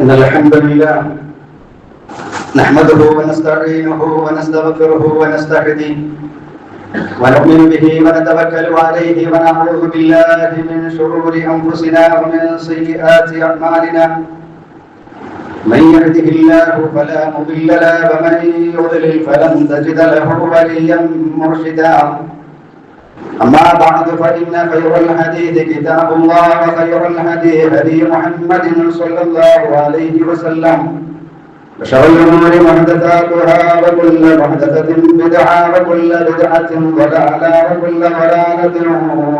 إن الحمد لله نحمده ونستعينه ونستغفره ونستهديه ونؤمن به ونتوكل عليه ونعوذ بالله من شرور أنفسنا ومن سيئات أعمالنا. من يهده الله فلا مضل له ومن يضلل فلن تجد له وليا مرشدا. أما بعد فإن خير الحديث كتاب الله وخير الهدي هدي محمد صلى الله عليه وسلم وشر الأمور محدثاتها وكل محدثة بدعة وكل بدعة ضلالة وكل ضلالة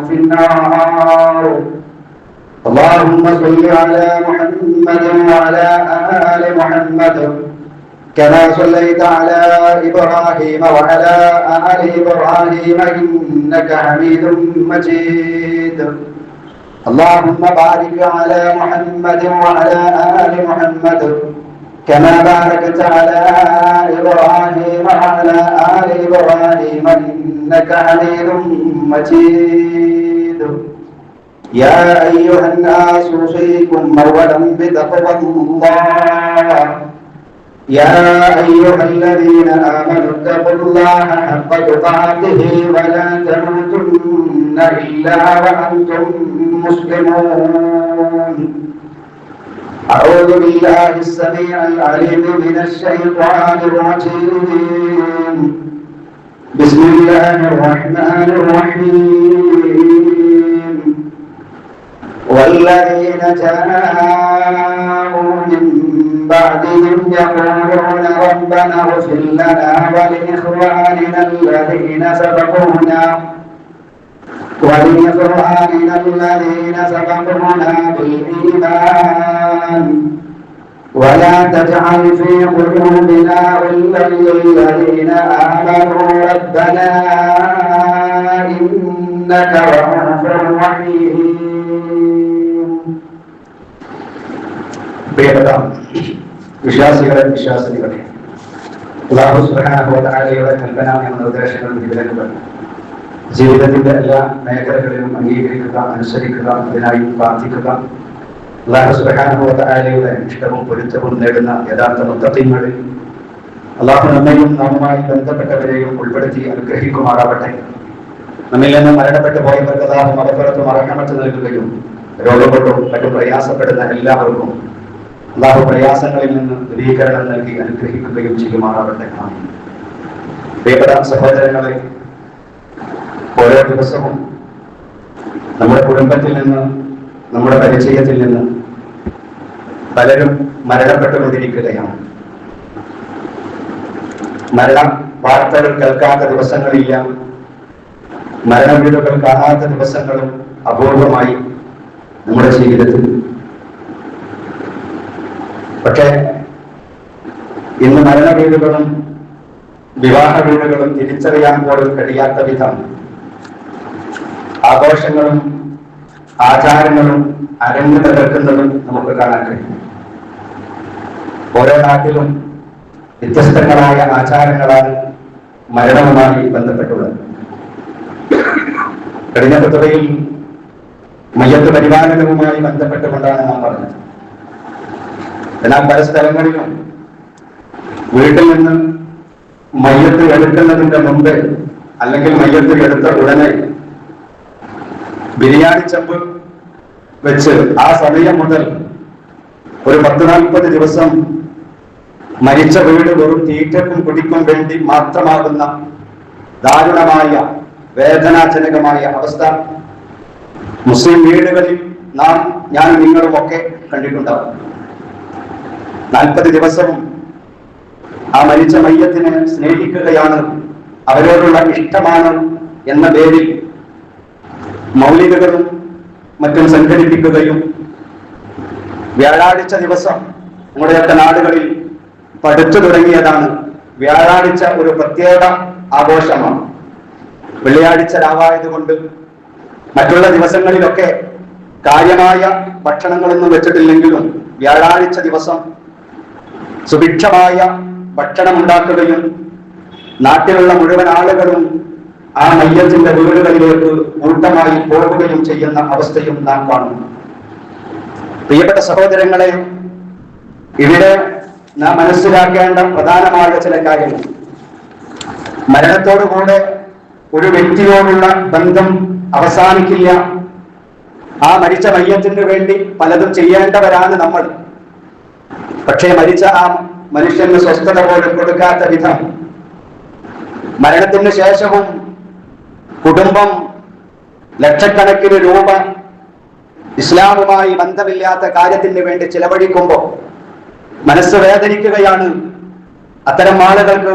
في النار. اللهم صل على محمد وعلى آل محمد كما صليت على إبراهيم وعلى آل إبراهيم إنك حميد مجيد. اللهم بارك على محمد وعلى آل محمد كما باركت على إبراهيم وعلى آل إبراهيم إنك حميد مجيد. يا أيها الناس أوصيكم أولا بتقوى الله. يا أيها الذين آمنوا اتقوا الله حق تقاته ولا تموتن إلا وأنتم مسلمون. أعوذ بالله السميع العليم من الشيطان الرجيم. بسم الله الرحمن الرحيم. والذين جاءوا بعدهم يقولون ربنا اغفر لنا ولإخواننا الذين سبقونا ولإخواننا الذين سبقونا بالإيمان ولا تجعل في قلوبنا غلا للذين آمنوا ربنا إنك رؤوف رحيم. വിശ്വാസികളെ വിശ്വാസികളെ. അള്ളാഹു സുഹാനയുടെ കൽപ്പന എന്ന നിർദ്ദേശങ്ങൾ വിവരങ്ങൾ. ജീവിതത്തിന്റെ എല്ലാ മേഖലകളിലും അംഗീകരിക്കുക അനുസരിക്കുക അതിനായി പ്രാർത്ഥിക്കുക. അള്ളാഹു സുബ്ഹാനഹുവതആലയുടെ ഇഷ്ടവും പൊരുത്തവും നേടുന്ന യഥാർത്ഥ മുത്തഖീങ്ങളിൽ അള്ളാഹു നമ്മയും നമ്മുമായി ബന്ധപ്പെട്ടവരെയും ഉൾപ്പെടുത്തി അനുഗ്രഹിക്കുമാറാവട്ടെ. നമ്മിൽ നിന്ന് മരണപ്പെട്ടു പോയവർക്ക് അള്ളാഹു മതപ്പുറത്തും അർഹമത്ത് നൽകുകയും രോഗപ്പെട്ടും മറ്റും പ്രയാസപ്പെടുന്ന എല്ലാവർക്കും അള്ളാഹു പ്രയാസങ്ങളിൽ നിന്ന് ദുരീകരണം നൽകി അനുഗ്രഹിക്കുകയും ചെയ്യുമാറാവട്ടെ സഹോദരങ്ങളെ ഓരോ ദിവസവും നമ്മുടെ കുടുംബത്തിൽ നിന്ന് നമ്മുടെ പരിചയത്തിൽ നിന്ന് പലരും മരണപ്പെട്ടുകൊണ്ടിരിക്കുകയാണ്. മരണ വാർത്തകൾ കേൾക്കാത്ത ദിവസങ്ങളില്ല. മരണവീടുകൾ കാണാത്ത ദിവസങ്ങളും അപൂർവമായി നമ്മുടെ ജീവിതത്തിൽ പക്ഷേ ഇന്ന് മരണ വീടുകളും വിവാഹ വീടുകളും തിരിച്ചറിയാൻ പോലും കഴിയാത്ത വിധം ആഘോഷങ്ങളും ആചാരങ്ങളും അരങ്ങ് നമുക്ക് കാണാൻ കഴിയും. ഓരോ നാട്ടിലും വ്യത്യസ്തങ്ങളായ ആചാരങ്ങളാൽ മരണവുമായി ബന്ധപ്പെട്ടുള്ളത്. കഴിഞ്ഞ പുതുവയിൽ മയ്യത്ത് പരിപാലനവുമായി ബന്ധപ്പെട്ടുകൊണ്ടാണ് നാം പറഞ്ഞത്. എന്നാൽ പല സ്ഥലങ്ങളിലും വീട്ടിൽ നിന്ന് മയ്യത്ത് എടുക്കുന്നതിന്റെ മുമ്പ് അല്ലെങ്കിൽ മയ്യത്ത് എടുത്ത ഉടനെ ബിരിയാണി ചെമ്പ് വെച്ച് ആ സമയം മുതൽ ഒരു പത്ത് നാൽപ്പത് ദിവസം മരിച്ച വീട് വെറും തീറ്റക്കും കുടിക്കും വേണ്ടി മാത്രമാകുന്ന ദാരുണമായ വേദനാജനകമായ അവസ്ഥ മുസ്ലിം വീടുകളിൽ നാം ഞാൻ നിങ്ങളുമൊക്കെ കണ്ടിട്ടുണ്ടാവും. നാൽപ്പത് ദിവസവും ആ മരിച്ച മയ്യത്തിനെ സ്നേഹിക്കുകയാണ് അവരോടുള്ള ഇഷ്ടമാണ് എന്ന പേരിൽ മൗലികകളും മറ്റും സംഘടിപ്പിക്കുകയും വ്യാഴാഴ്ച ദിവസം നമ്മുടെയൊക്കെ നാടുകളിൽ പഠിച്ചു തുടങ്ങിയതാണ് വ്യാഴാഴ്ച ഒരു പ്രത്യേക ആഘോഷമാണ്. വെള്ളിയാഴ്ച രാവായതുകൊണ്ട് മറ്റുള്ള ദിവസങ്ങളിലൊക്കെ കാര്യമായ ഭക്ഷണങ്ങളൊന്നും വെച്ചിട്ടില്ലെങ്കിലും വ്യാഴാഴ്ച ദിവസം സുഭിക്ഷമായ ഭക്ഷണം ഉണ്ടാക്കുകയും നാട്ടിലുള്ള മുഴുവൻ ആളുകളും ആ മയ്യത്തിന്റെ വീടുകളിലേക്ക് കൂട്ടമായി പോകുകയും ചെയ്യുന്ന അവസ്ഥയും നാം കാണുന്നു. പ്രിയപ്പെട്ട സഹോദരങ്ങളെ ഇവിടെ നാം മനസ്സിലാക്കേണ്ട പ്രധാനമായ ചില കാര്യങ്ങൾ. മരണത്തോടുകൂടെ ഒരു വ്യക്തിയോടുള്ള ബന്ധം അവസാനിക്കില്ല. ആ മരിച്ച മയ്യത്തിന് വേണ്ടി പലതും ചെയ്യേണ്ടവരാണ് നമ്മൾ. പക്ഷേ മരിച്ച ആ മനുഷ്യന് സ്വസ്ഥത പോലും കൊടുക്കാത്ത വിധം മരണത്തിന് ശേഷവും കുടുംബം ലക്ഷക്കണക്കിന് രൂപ ഇസ്ലാമുമായി ബന്ധമില്ലാത്ത കാര്യത്തിന് വേണ്ടി ചിലവഴിക്കുമ്പോൾ മനസ്സ് വേദനിക്കുകയാണ്. അത്തരം ആളുകൾക്ക്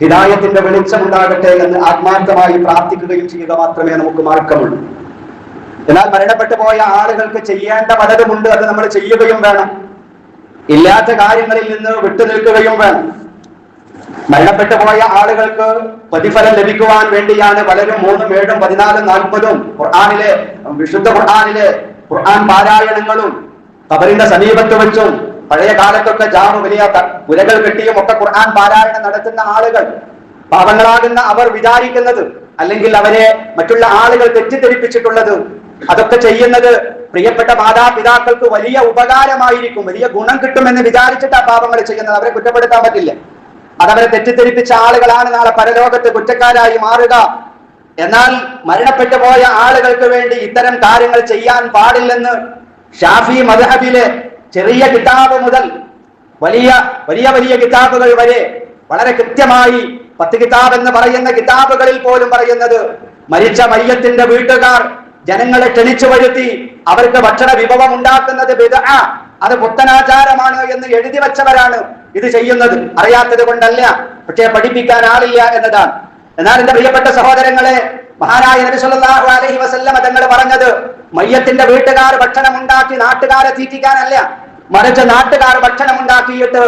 ഹിദായത്തിന്റെ വെളിച്ചമുണ്ടാകട്ടെ എന്ന് ആത്മാർത്ഥമായി പ്രാർത്ഥിക്കുകയും ചെയ്യുക മാത്രമേ നമുക്ക് മാർഗമുള്ളൂ. എന്നാൽ മരണപ്പെട്ടു പോയ ആളുകൾക്ക് ചെയ്യേണ്ട പലതുമുണ്ട് അത് നമ്മൾ ചെയ്യുകയും വേണം. ഇല്ലാത്ത കാര്യങ്ങളിൽ നിന്ന് വിട്ടുനിൽക്കുകയും വേണം. മരണപ്പെട്ടു പോയ ആളുകൾക്ക് പ്രതിഫലം ലഭിക്കുവാൻ വേണ്ടിയാണ് പലരും മൂന്നും ഏഴും പതിനാലും നാൽപ്പതും ഖുർആാനിലെ വിശുദ്ധ ഖുർആാനിലെ ഖുർആൻ പാരായണങ്ങളും കബറിന്റെ സമീപത്ത് വെച്ചും പഴയ കാലത്തൊക്കെ ജാമു വലിയ പുരകൾ കെട്ടിയും ഒക്കെ ഖുർആൻ പാരായണം നടത്തുന്ന ആളുകൾ പാപങ്ങളാകുന്ന അവർ വിചാരിക്കുന്നത് അല്ലെങ്കിൽ അവരെ മറ്റുള്ള ആളുകൾ തെറ്റിദ്ധരിപ്പിച്ചിട്ടുള്ളത് അതൊക്കെ ചെയ്യുന്നത് പ്രിയപ്പെട്ട മാതാപിതാക്കൾക്ക് വലിയ ഉപകാരമായിരിക്കും വലിയ ഗുണം കിട്ടുമെന്ന് വിചാരിച്ചിട്ട് ആ പാപങ്ങൾ ചെയ്യുന്നത്. അവരെ കുറ്റപ്പെടുത്താൻ പറ്റില്ല. അതവരെ തെറ്റിദ്ധരിപ്പിച്ച ആളുകളാണ് നാളെ പരലോകത്ത് കുറ്റക്കാരായി മാറുക. എന്നാൽ മരണപ്പെട്ടു പോയ ആളുകൾക്ക് വേണ്ടി ഇത്തരം കാര്യങ്ങൾ ചെയ്യാൻ പാടില്ലെന്ന് ഷാഫി മദ്ഹബിലെ ചെറിയ കിതാബ് മുതൽ വലിയ വലിയ വലിയ കിതാബുകൾ വരെ വളരെ കൃത്യമായി പത്ത് കിതാബ് എന്ന് പറയുന്ന കിതാബുകളിൽ പോലും പറയുന്നത് മരിച്ച മയ്യത്തിന്റെ വീട്ടുകാർ ജനങ്ങളെ ക്ഷണിച്ചു വരുത്തി അവർക്ക് ഭക്ഷണ വിഭവം ഉണ്ടാക്കുന്നത് ബിദ്അ. അത് പുത്തനാചാരമാണ് എന്ന് എഴുതി വച്ചവരാണ് ഇത് ചെയ്യുന്നത്. അറിയാത്തത് കൊണ്ടല്ല പക്ഷേ പഠിപ്പിക്കാൻ ആളില്ല എന്നതാണ്. എന്നാൽ എന്റെ പ്രിയപ്പെട്ട സഹോദരങ്ങളെ മഹാനായ നബി സല്ലല്ലാഹു അലൈഹി വസല്ലമ തങ്ങൾ പറഞ്ഞത് മയ്യത്തിന്റെ വീട്ടുകാർ ഭക്ഷണം ഉണ്ടാക്കി നാട്ടുകാരെ തീറ്റിക്കാനല്ല. മറിച്ച് നാട്ടുകാർ ഭക്ഷണം ഉണ്ടാക്കിയിട്ട്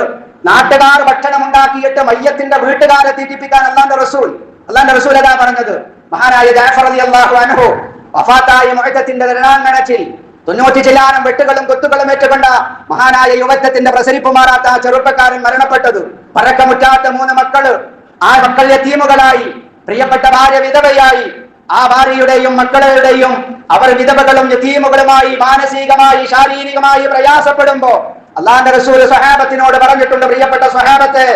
നാട്ടുകാർ ഭക്ഷണം ഉണ്ടാക്കിയിട്ട് മയ്യത്തിന്റെ വീട്ടുകാരെ തീറ്റിപ്പിക്കാൻ അല്ലാന്റെ റസൂൽ അല്ലാന്റെ റസൂൽ അതാ പറഞ്ഞത്. മഹാനായ ജാഫർ അലി അള്ളാഹു അൻഹു വഫാത്തായ മുഅത്തത്തിന്റെ ദരണാങ്കണത്തിൽ തൊണ്ണൂറ്റി ചില്ലാനം വെട്ടുകളും കൊത്തുകളും ഏറ്റുകൊണ്ട മഹാനായ യുവത്വത്തിന്റെ പ്രസരിപ്പ് മാറാത്ത ആ ചെറുപ്പക്കാരൻ മരണപ്പെട്ടത്. പറക്കമുറ്റാത്ത മൂന്ന് മക്കൾ. ആ മക്കൾ യത്തീമുകളായി പ്രിയപ്പെട്ട ഭാര്യ വിധവയായി. ആ ഭാര്യയുടെയും മക്കളുടെയും അവർ വിധവകളും യതീമുകളുമായി മാനസികമായി ശാരീരികമായി പ്രയാസപ്പെടുമ്പോ അള്ളാന്റെ റസൂൽ സഹാബത്തിനോട് പറഞ്ഞിട്ടുണ്ട് പ്രിയപ്പെട്ട സഹാബത്തെ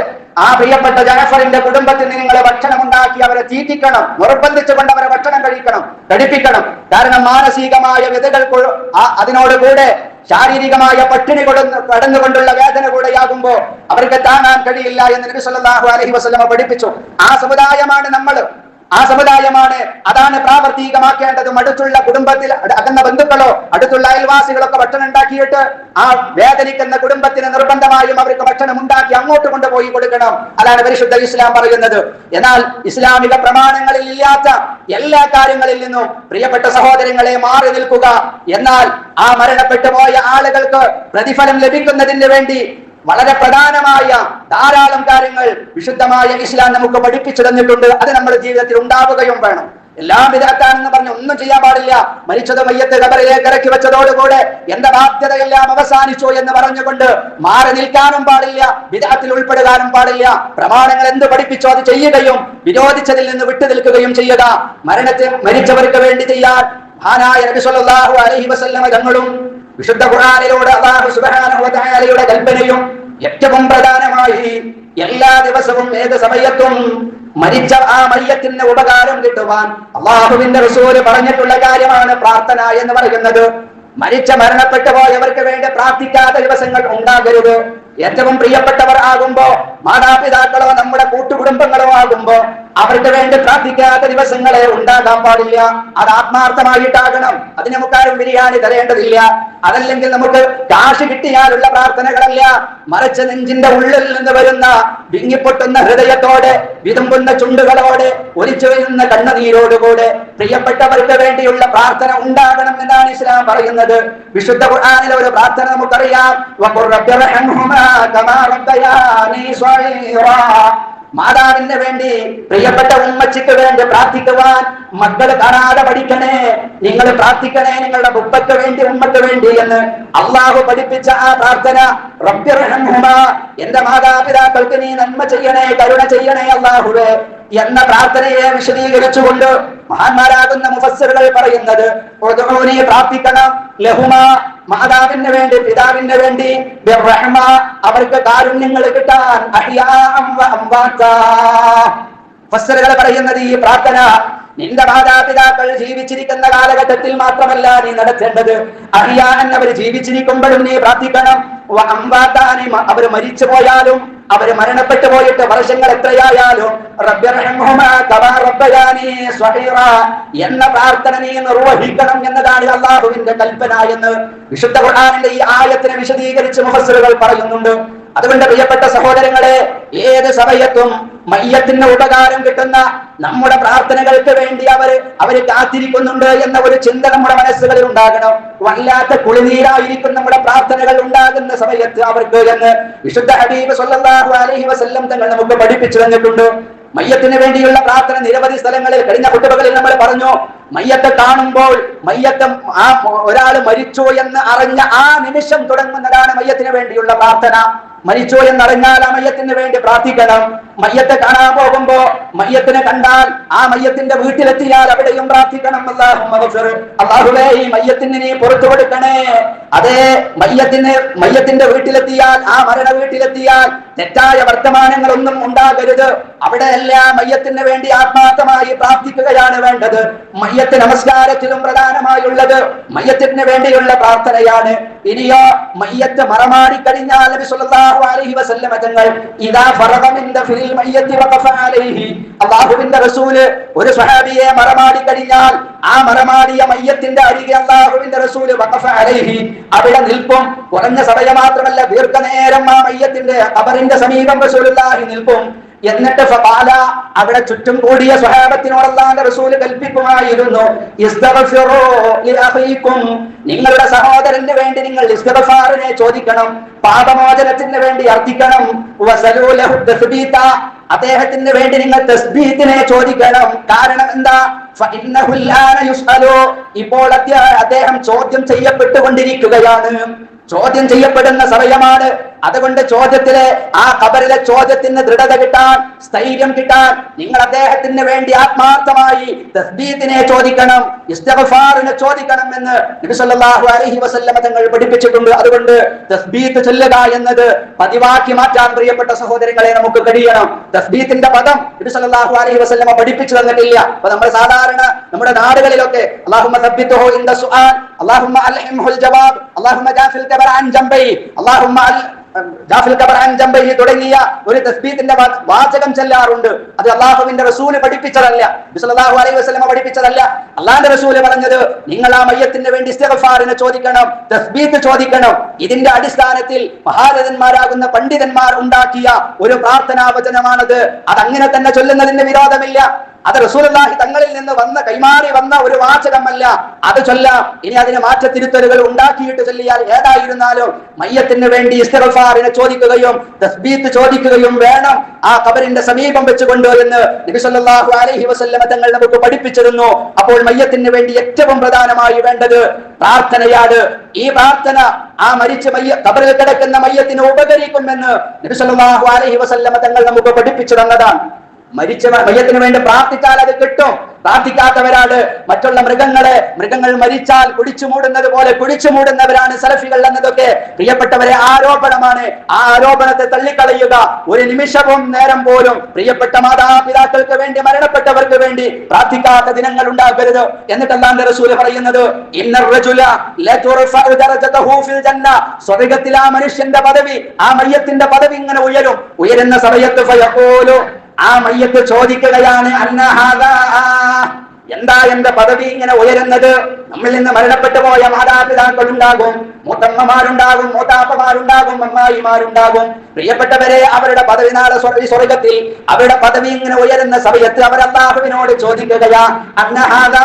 ആ പ്രിയപ്പെട്ട ജനഫറിന്റെ കുടുംബത്തിന് നിങ്ങൾ ഭക്ഷണം ഉണ്ടാക്കി അവരെ തീറ്റിക്കണം നിർബന്ധിച്ചുകൊണ്ട് അവരെ ഭക്ഷണം കഴിക്കണം കഴിപ്പിക്കണം കാരണം മാനസികമായ വിധകൾ അതിനോട് കൂടെ ശാരീരികമായ പട്ടിണി കൊടുന്ന് കടന്നുകൊണ്ടുള്ള വേദന കൂടെയാകുമ്പോ അവർക്ക് താങ്ങാൻ കഴിയില്ല എന്ന് നബി സല്ലല്ലാഹു അലൈഹി വസല്ലമ പഠിപ്പിച്ചു. ആ സമുദായമാണ് നമ്മൾ. ആ സമുദായമാണ് അതാണ് പ്രാവർത്തികമാക്കേണ്ടത്. അടുത്തുള്ള കുടുംബത്തിൽ അകന്ന ബന്ധുക്കളോ അടുത്തുള്ള അയൽവാസികളൊക്കെ ഭക്ഷണം ഉണ്ടാക്കിയിട്ട് ആ വേദനിക്കുന്ന കുടുംബത്തിന് നിർബന്ധമായും അവർക്ക് ഭക്ഷണം ഉണ്ടാക്കി അങ്ങോട്ട് കൊണ്ടുപോയി കൊടുക്കണം. അതാണ് പരിശുദ്ധ ഇസ്ലാം പറയുന്നത്. എന്നാൽ ഇസ്ലാമിക പ്രമാണങ്ങളിൽ ഇല്ലാത്ത എല്ലാ കാര്യങ്ങളിൽ നിന്നും പ്രിയപ്പെട്ട സഹോദരങ്ങളെ മാറി നിൽക്കുക. എന്നാൽ ആ മരണപ്പെട്ടു പോയ ആളുകൾക്ക് പ്രതിഫലം ലഭിക്കുന്നതിന് വേണ്ടി വളരെ പ്രധാനമായ ധാരാളം കാര്യങ്ങൾ വിശുദ്ധമായ ഇസ്ലാം നമുക്ക് പഠിപ്പിച്ചു തന്നിട്ടുണ്ട്. അത് നമ്മുടെ ജീവിതത്തിൽ ഉണ്ടാവുകയും വേണം. എല്ലാം വിദഗ്ധാണെന്ന് പറഞ്ഞ് ഒന്നും ചെയ്യാൻ പാടില്ല. മരിച്ചത് മയ്യത്ത് കബറിലേക്ക് ഇറക്കി വെച്ചതോടുകൂടെ എന്റെ ബാധ്യതയെല്ലാം അവസാനിച്ചു എന്ന് പറഞ്ഞുകൊണ്ട് മാറി നിൽക്കാനും പാടില്ല വിദഗ്ധത്തിൽ ഉൾപ്പെടുകാനും പാടില്ല. പ്രമാണങ്ങൾ എന്ത് പഠിപ്പിച്ചോ അത് ചെയ്യുകയും വിരോധിച്ചതിൽ നിന്ന് വിട്ടു നിൽക്കുകയും ചെയ്യുക. മരണത്തിൽ മരിച്ചവർക്ക് വേണ്ടി ചെയ്യാൻ മഹാനായ നബി സല്ലല്ലാഹു അലൈഹി വസല്ലമ തങ്ങളും വിശുദ്ധ ഖുർആനിലൂടെ അള്ളാഹു തആലയുടെ കൽപ്പനയും ഏറ്റവും പ്രധാനമായി എല്ലാ ദിവസവും ഏത് സമയത്തും മരിച്ച ആ മയ്യത്തിന് ഉപകാരം കിട്ടുവാൻ അള്ളാഹുവിന്റെ റസൂൽ പറഞ്ഞിട്ടുള്ള കാര്യമാണ് പ്രാർത്ഥന എന്ന് പറയുന്നത്. മരിച്ച മരണപ്പെട്ടു പോയവർക്ക് വേണ്ടി പ്രാർത്ഥിക്കാത്ത ദിവസങ്ങൾ ഉണ്ടാകരുത്. ഏറ്റവും പ്രിയപ്പെട്ടവർ ആകുമ്പോ മാതാപിതാക്കളോ നമ്മുടെ കൂട്ടുകുടുംബങ്ങളോ ആകുമ്പോ അവർക്ക് വേണ്ടി പ്രാർത്ഥിക്കാത്ത ദിവസങ്ങളെ ഉണ്ടാകാൻ പാടില്ല. അത് ആത്മാർത്ഥമായിട്ടാകണം. അതിന് നമുക്കാരും ബിരിയാണി തരേണ്ടതില്ല. അതല്ലെങ്കിൽ നമുക്ക് കാശ് കിട്ടിയാലുള്ള പ്രാർത്ഥനകളല്ല. മറിച്ച് നെഞ്ചിന്റെ ഉള്ളിൽ നിന്ന് വരുന്ന വിങ്ങിപ്പൊട്ടുന്ന ഹൃദയത്തോടെ വിതുമ്പുന്ന ചുണ്ടുകളോടെ ഒലിച്ചു വരുന്ന കണ്ണുനീരോടുകൂടെ പ്രിയപ്പെട്ടവർക്ക് വേണ്ടിയുള്ള പ്രാർത്ഥന ഉണ്ടാകണം എന്നാണ് ഇസ്ലാം പറയുന്നത്. വിശുദ്ധ ഖുർആാനിലെ ഒരു പ്രാർത്ഥന നമുക്കറിയാം. മാതാവിന് വേണ്ടി പ്രിയപ്പെട്ട ഉമ്മച്ചിക്ക് വേണ്ടി പ്രാർത്ഥിക്കുവാൻ മക്കൾ കാണാതെ പഠിക്കണേ. നിങ്ങൾ പ്രാർത്ഥിക്കണേ നിങ്ങളുടെ ഉപ്പയ്ക്ക് വേണ്ടി ഉമ്മക്ക് വേണ്ടി എന്ന് അള്ളാഹു പഠിപ്പിച്ച ആ പ്രാർത്ഥന. എന്റെ മാതാപിതാക്കൾക്ക് നീ നന്മ ചെയ്യണേ കരുണ ചെയ്യണേ അള്ളാഹുവേ എന്ന പ്രാർത്ഥനയെ വിശദീകരിച്ചുകൊണ്ട് മഹാന്മാരാകുന്ന മുഫസ്സറുകൾ പറയുന്നത് പ്രാർത്ഥിക്കണം ലഹുമ മാതാവിന് വേണ്ടി പിതാവിന് വേണ്ടി അവർക്ക് കാരുണ്യങ്ങൾ കിട്ടാൻ. ഫസ്സറുകൾ പറയുന്നത് ഈ പ്രാർത്ഥന നിന്റെ മാതാപിതാക്കൾ ജീവിച്ചിരിക്കുന്ന കാലഘട്ടത്തിൽ മാത്രമല്ല നീ നടത്തേണ്ടത് അറിയാൻ അവർ ജീവിച്ചിരിക്കുമ്പോഴും നീ പ്രാർത്ഥിക്കണം അവർ മരിച്ചു പോയാലും അവർ മരണപ്പെട്ടു പോയിട്ട് വർഷങ്ങൾ എത്രയായാലും എന്ന പ്രാർത്ഥന നീ നിർവഹിക്കണം എന്നതാണ് അള്ളാഹുവിന്റെ കൽപ്പന എന്ന് വിശുദ്ധ ഖുർആാനിന്റെ ഈ ആയത്തിനെ വിശദീകരിച്ച് മുഫസ്സിറുകൾ പറയുന്നുണ്ട്. അതുകൊണ്ട് പ്രിയപ്പെട്ട സഹോദരങ്ങളെ ഏത് സമയത്തും മയ്യത്തിന് ഉപകാരം കിട്ടുന്ന നമ്മുടെ പ്രാർത്ഥനകൾക്ക് വേണ്ടി അവർ അവർ കാത്തിരിക്കുന്നുണ്ട് എന്ന ഒരു ചിന്ത നമ്മുടെ മനസ്സുകളിൽ ഉണ്ടാകണം. വല്ലാത്ത കുളിനീരായിരിക്കും നമ്മുടെ പ്രാർത്ഥനകൾ ഉണ്ടാകുന്ന സമയത്ത് അവർക്ക് എന്ന് വിശുദ്ധ ഹബീബ് സല്ലല്ലാഹു അലൈഹി വസല്ലം തങ്ങൾ നമുക്ക് പഠിപ്പിച്ചു തന്നിട്ടുണ്ട്. മയ്യത്തിന് വേണ്ടിയുള്ള പ്രാർത്ഥന നിരവധി സ്ഥലങ്ങളിൽ കഴിഞ്ഞ കുട്ടികളിൽ നമ്മൾ പറഞ്ഞു മയ്യത്തെ കാണുമ്പോൾ മയ്യത്തെ ആ ഒരാൾ മരിച്ചു എന്ന് അറിഞ്ഞ ആ നിമിഷം തുടങ്ങുന്നതാണ് മയ്യത്തിന് വേണ്ടിയുള്ള പ്രാർത്ഥന. മരിച്ചു എന്നറിഞ്ഞാൽ ആ മയ്യത്തിന് വേണ്ടി പ്രാർത്ഥിക്കണം. മയ്യത്തെ കാണാൻ പോകുമ്പോ മയ്യത്തിനെ കണ്ടാൽ ആ മയ്യത്തിന്റെ വീട്ടിലെത്തിയാൽ അവിടെയും പ്രാർത്ഥിക്കണം. അല്ലാഹുവേ ഈ മയ്യത്തിന് നീ പുറത്തു കൊടുക്കണേ. അതെ മയ്യത്തിന് മയ്യത്തിന്റെ വീട്ടിലെത്തിയാൽ ആ മരണ വീട്ടിലെത്തിയാൽ തെറ്റായ വർത്തമാനങ്ങളൊന്നും ഉണ്ടാകരുത്. അവിടെയല്ല മയ്യത്തിന് വേണ്ടി ആത്മാർത്ഥമായി പ്രാർത്ഥിക്കുകയാണ് വേണ്ടത്. മയ്യത്ത് നമസ്കാരത്തിലും പ്രധാനമായുള്ളത് മയ്യത്തിന് വേണ്ടിയുള്ള പ്രാർത്ഥനയാണ്. ഇനിയോ മയ്യത്ത് മറമാടി കഴിഞ്ഞാൽ നബി സല്ലല്ലാഹു ഇദാ ഫറഗ മിൻ ദഫിൽ മയ്യത്തി വഖഫ അലൈഹി. അല്ലാഹുവിന്റെ റസൂൽ ഒരു സ്വഹാബിയെ മറമാടി കഴിഞ്ഞാൽ ആ മറമാടിയ മയ്യത്തിന്റെ അരികെ അല്ലാഹുവിന്റെ റസൂൽ വഖഫ അലൈഹി. അവിടെ നിൽക്കും കുറഞ്ഞ സമയം മാത്രമല്ല ദീർഘനേരം ആ മയ്യത്തിന്റെ ഖബറിന്റെ സമീപം റസൂലുള്ളാഹി നിൽക്കും എന്നിട്ട് ഫഖാല അവിടെ ചുറ്റും കൂടിയ സ്വഹാബത്തിനോട് അല്ലാഹുവിന്റെ റസൂൽ കൽപ്പിക്കുമായിരുന്നു നിങ്ങളുടെ സഹോദരന് വേണ്ടി നിങ്ങൾ ഇസ്തിഗ്ഫാറിനെ ചോദിക്കണം പാപമോചനത്തിന് വേണ്ടി അർത്ഥിക്കണം അദ്ദേഹത്തിന് വേണ്ടി നിങ്ങൾ തസ്ബീത്തിനെ ചോദിക്കണം. കാരണം എന്താ? ഇപ്പോൾ അദ്ദേഹം ചോദ്യം ചെയ്യപ്പെട്ടുകൊണ്ടിരിക്കുകയാണ്. ചോദ്യം ചെയ്യപ്പെടുന്ന സമയമാണ്. അതുകൊണ്ട് ചോദ്യത്തിലെ ആ കബറിലെ ചോദ്യത്തിന് ദൃഢത കിട്ടാൻ സ്ഥൈര്യം കിട്ടാൻ നിങ്ങൾ അദ്ദേഹത്തിന് വേണ്ടി ആത്മാർത്ഥമായി തസ്ബീത്തിനെ ചോദിക്കണം ഇസ്തിഗ്ഫാറിനെ ചോദിക്കണം എന്ന് നബി സല്ലല്ലാഹു അലൈഹി വസല്ലമ തങ്ങൾ പഠിപ്പിച്ചിട്ടുണ്ട്. അതുകൊണ്ട് തസ്ബീത്ത് ചൊല്ലുക എന്നത് പതിവാക്കി മാറ്റാൻ പ്രിയപ്പെട്ട സഹോദരങ്ങളെ നമുക്ക് കഴിയണം. തസ്ബീത്തിന്റെ പദം നബി സല്ലല്ലാഹു അലൈഹി വസല്ലമ പഠിപ്പിച്ചു തന്നിട്ടില്ല. അപ്പൊ നമ്മൾ സാധാരണ നമ്മുടെ നാടുകളിലൊക്കെ സുആൽ അല്ലാഹുമ്മ അൽഹിംഹുൽ ജവാബ് അല്ലാഹുമ്മ ജാഫിൽ കബർ ജാഫിൽ ഖബർ തുടങ്ങിയ ഒരു തസ്ബീത്തിന്റെ വാചകം ചെല്ലാറുണ്ട്. അത് അള്ളാഹുവിന്റെ റസൂൽ പഠിപ്പിച്ചതല്ല. ബിസലാഹു അലൈഹി വസ്ലമ പഠിപ്പിച്ചതല്ല. അള്ളാഹിന്റെ റസൂൽ പറഞ്ഞത് നിങ്ങൾ ആ മയ്യത്തിന് വേണ്ടി സ്റ്റെഫാറിനെ ചോദിക്കണം തസ്ബീത്ത് ചോദിക്കണം. ഇതിന്റെ അടിസ്ഥാനത്തിൽ മഹാരഥന്മാരാകുന്ന പണ്ഡിതന്മാർ ഉണ്ടാക്കിയ ഒരു പ്രാർത്ഥനാ വചനമാണത് അങ്ങനെ തന്നെ ചൊല്ലുന്നതിന് വിരോധമില്ല. അത് റസൂലുള്ളാഹി തങ്ങളിൽ നിന്ന് വന്ന കൈമാറി വന്ന ഒരു വാചകമല്ല. അത് ചൊല്ലാം. ഇനി അതിന് മാറ്റത്തിരുത്തലുകൾ ഉണ്ടാക്കിയിട്ട് ചൊല്ലിയാൽ ഏതായിരുന്നാലും മയ്യത്തിന് വേണ്ടി ഇസ്തിഗ്ഫാറിനെ ചോദിക്കുകയും തസ്ബീത്ത് ചോദിക്കുകയും വേണം ആ ഖബറിന്റെ സമീപം വെച്ചുകൊണ്ട് എന്ന് സല്ലല്ലാഹു അലൈഹി വസല്ലമ തങ്ങൾ നമുക്ക് പഠിപ്പിച്ചിരുന്നു. അപ്പോൾ മയ്യത്തിന് വേണ്ടി ഏറ്റവും പ്രധാനമായി വേണ്ടത് പ്രാർത്ഥനയാണ്. ഈ പ്രാർത്ഥന ആ മരിച്ച മയ്യ ഖബറിൽ കിടക്കുന്ന മയ്യത്തിന് ഉപകരിക്കുമെന്ന് സല്ലല്ലാഹു അലൈഹി വസല്ലമ തങ്ങൾ നമുക്ക് പഠിപ്പിച്ചു തന്നതാണ്. മരിച്ച മയ്യത്തിന് വേണ്ടി പ്രാർത്ഥിച്ചാൽ അത് കിട്ടും. പ്രാർത്ഥിക്കാത്തവരാണ് മറ്റുള്ള മൃഗങ്ങളെ. മൃഗങ്ങൾ മരിച്ചാൽ കുടിച്ചു മൂടുന്നത് പോലെ കുടിച്ചു മൂടുന്നവരാണ് സലഫികൾ എന്നതൊക്കെ പ്രിയപ്പെട്ടവരെ ആരോപണമാണ്. ആ ആരോപണത്തെ തള്ളിക്കളയുക. ഒരു നിമിഷവും നേരം പോലും പ്രിയപ്പെട്ട മാതാപിതാക്കൾക്ക് വേണ്ടി മരണപ്പെട്ടവർക്ക് വേണ്ടി പ്രാർത്ഥിക്കാത്ത ദിനങ്ങൾ ഉണ്ടാകരുത്. എന്നിട്ട് അല്ലാന്റെ റസൂൽ പറയുന്നത്? സ്വർഗത്തിൽ ആ മനുഷ്യന്റെ പദവി ആ മയ്യത്തിന്റെ പദവി ഇങ്ങനെ ഉയരും. ഉയരുന്ന സമയത്ത് ആ മയ്യത്ത് ചോദിക്കുകയാണ് അന്നഹാദാ എന്താ എന്റെ പദവി ഇങ്ങനെ ഉയരുന്നത്? നമ്മിൽ നിന്ന് മരണപ്പെട്ടു പോയ മാതാപിതാക്കൾ ഉണ്ടാകും മൂത്തമ്മമാരുണ്ടാകും മൂത്താപ്പമാരുണ്ടാകും അമ്മായിമാരുണ്ടാകും. പ്രിയപ്പെട്ടവരെ അവരുടെ പദവി നാളെ സ്വർഗത്തിൽ അവരുടെ പദവി ഇങ്ങനെ ഉയരുന്ന സമയത്ത് അവർ അള്ളാഹുവിനോട് ചോദിക്കുകയാ അന്നഹാദാ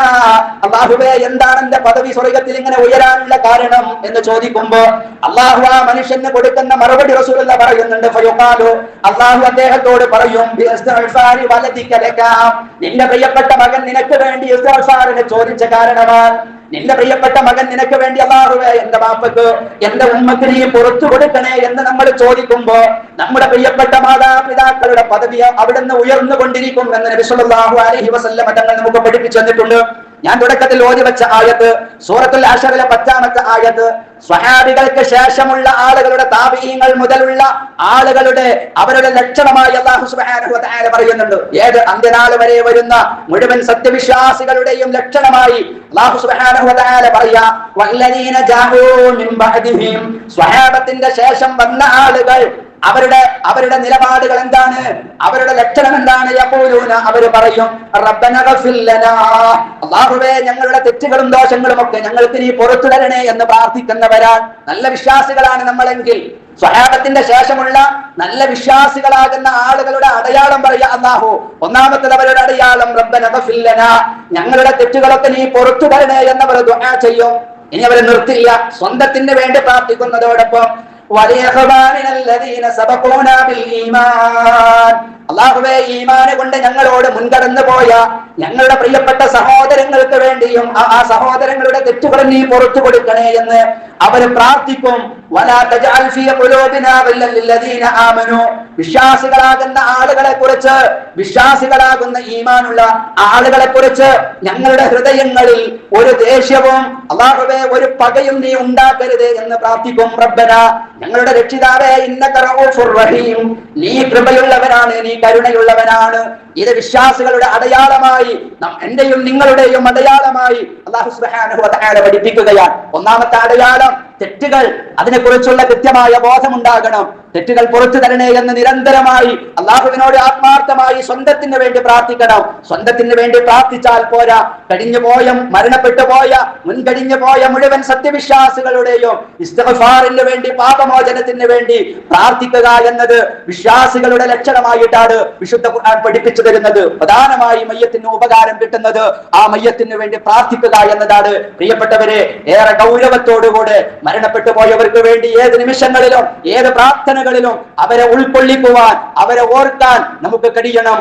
അള്ളാഹുവേ എന്താണ് എന്റെ പദവി സ്വർഗത്തിൽ ഇങ്ങനെ ഉയരാനുള്ള കാരണം? എന്ന് ചോദിക്കുമ്പോ അള്ളാഹു ആ മനുഷ്യന് കൊടുക്കുന്ന മറുപടി റസൂല പറയുന്നുണ്ട് അള്ളാഹു അദ്ദേഹത്തോട് പറയും. നിന്റെ പ്രിയപ്പെട്ട മകൻ നിനക്ക് വേണ്ടി ഇസ്തിഗ്ഫാറിനെ ചോദിച്ച കാരണമാണ്. നിന്റെ പ്രിയപ്പെട്ട മകൻ നിനക്ക് വേണ്ടി അള്ളാഹുവേ എന്റെ ബാപ്പക്ക് എന്റെ ഉമ്മക്ക് നീ പുറത്തു കൊടുക്കണേ എന്ന് നമ്മൾ ചോദിക്കുമ്പോ നമ്മുടെ പ്രിയപ്പെട്ട മാതാപിതാക്കളുടെ പദവി അവിടുന്ന് ഉയർന്നുകൊണ്ടിരിക്കും എന്ന് നബി സല്ലല്ലാഹു അലൈഹി വസല്ലമ തങ്ങൾ നമുക്ക് പഠിപ്പിച്ചു തന്നിട്ടുണ്ട്. ഞാൻ തുടക്കത്തിൽ ഓതി വെച്ച ആയത്ത് സൂറത്തുൽ അഷറിലെ പത്താമത്തെ ആയത്ത് സ്വഹാബികൾക്ക് ശേഷമുള്ള ആളുകളുടെ താപീയങ്ങൾ മുതലുള്ള ആളുകളുടെ അവരുടെ ലക്ഷണമായി അള്ളാഹു തആല പറയുന്നുണ്ട്. ഏത് അന്ത്യനാൾ വരെ വരുന്ന മുഴുവൻ സത്യവിശ്വാസികളുടെയും ലക്ഷണമായി അള്ളാഹു തആല പറയാ സ്വഹാബത്തിന്റെ ശേഷം വന്ന ആളുകൾ അവരുടെ അവരുടെ നിലപാടുകൾ എന്താണ്? അവരുടെ ലക്ഷണം എന്താണ്? യഖൂലൂന അവർ പറയും ഞങ്ങളുടെ തെറ്റുകളും ദോഷങ്ങളും ഒക്കെ ഞങ്ങൾക്ക് നീ പുറത്തു തരണേ എന്ന് പ്രാർത്ഥിക്കുന്നവരാൻ നല്ല വിശ്വാസികളാണ് നമ്മളെങ്കിൽ. സ്വഹാബത്തിന്റെ ശേഷമുള്ള നല്ല വിശ്വാസികളാകുന്ന ആളുകളുടെ അടയാളം പറയുക അല്ലാഹു ഒന്നാമത്തത് അവരുടെ അടയാളം റബ്ബന ലനാ. ഞങ്ങളുടെ തെറ്റുകളൊക്കെ നീ പുറത്തു തരണേ എന്നവർ ദുആ ചെയ്യും. ഇനി അവരെ നിർത്തില്ല. സ്വന്തത്തിന് വേണ്ടി പ്രാർത്ഥിക്കുന്നതോടൊപ്പം അള്ളാഹുവേ ഈമാന് കൊണ്ട് ഞങ്ങളോട് മുൻകടന്നു പോയ ഞങ്ങളുടെ പ്രിയപ്പെട്ട സഹോദരങ്ങൾക്ക് വേണ്ടിയും ആ സഹോദരങ്ങളുടെ തെറ്റുകൾ നീ പുറത്തു കൊടുക്കണേ എന്ന് അവർ പ്രാർത്ഥിക്കും വിശ്വാസികളാകുന്ന ആളുകളെ കുറിച്ച് വിശ്വാസികളാകുന്ന ഈമാനുള്ള ആളുകളെ കുറിച്ച് ഞങ്ങളുടെ ഹൃദയങ്ങളിൽ ഒരു ദേഷ്യവും അള്ളാഹുവേ ഒരു പകയും നീ ഉണ്ടാക്കരുത് എന്ന് പ്രാർത്ഥിക്കും. റബ്ബന ഞങ്ങളുടെ രക്ഷിതാവേ ഇന്ന റഹീം. നീ കൃപയുള്ളവനാണ് നീ കരുണയുള്ളവനാണ്. ഇത് വിശ്വാസികളുടെ അടയാളമായി എന്റെയും നിങ്ങളുടെയും അടയാളമായി അള്ളാഹു പഠിപ്പിക്കുകയാണ്. ഒന്നാമത്തെ അടയാളം തെറ്റുകൾ അതിനെക്കുറിച്ചുള്ള കൃത്യമായ ബോധമുണ്ടാകണം. തെറ്റുകൾ പുറത്തു തരണേ എന്ന് നിരന്തരമായി അള്ളാഹുവിനോട് ആത്മാർത്ഥമായി സ്വന്തത്തിന് വേണ്ടി പ്രാർത്ഥിക്കണം. സ്വന്തത്തിന് വേണ്ടി പ്രാർത്ഥിച്ചാൽ പോരാ. കഴിഞ്ഞു പോയ മരണപ്പെട്ടു പോയ മുൻകഴിഞ്ഞു പോയ മുഴുവൻ സത്യവിശ്വാസികളുടെയും ഇസ്തഫാറിന് വേണ്ടി പാപമോചനത്തിന് വേണ്ടി പ്രാർത്ഥിക്കുക എന്നത് വിശ്വാസികളുടെ ലക്ഷണമായിട്ടാണ് വിശുദ്ധ ഖുർആൻ പഠിപ്പിച്ചു തരുന്നത്. പ്രധാനമായി മയ്യത്തിന് ഉപകാരം കിട്ടുന്നത് ആ മയ്യത്തിന് വേണ്ടി പ്രാർത്ഥിക്കുക എന്നതാണ്. പ്രിയപ്പെട്ടവരെ ഏറെ ഗൗരവത്തോടുകൂടെ മരണപ്പെട്ടു പോയവർക്ക് വേണ്ടി ഏത് നിമിഷങ്ങളിലും ഏത് പ്രാർത്ഥനകളിലും അവരെ ഉൾക്കൊള്ളിക്കുവാൻ അവരെ ഓർക്കാൻ നമുക്ക് കഴിയണം.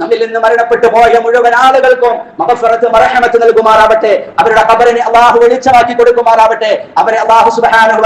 നമ്മിൽ നിന്ന് മരണപ്പെട്ടു പോയ മുഴുവൻ ആളുകൾക്കും മഗ്ഫിറത്ത് മറഹമത്ത് നൽകുമാറാവട്ടെ. അവരുടെ ഖബറിനെ അള്ളാഹു വെളിച്ചമാക്കി കൊടുക്കുമാറാവട്ടെ. അവരെ അള്ളാഹു സുബ്ഹാനഹു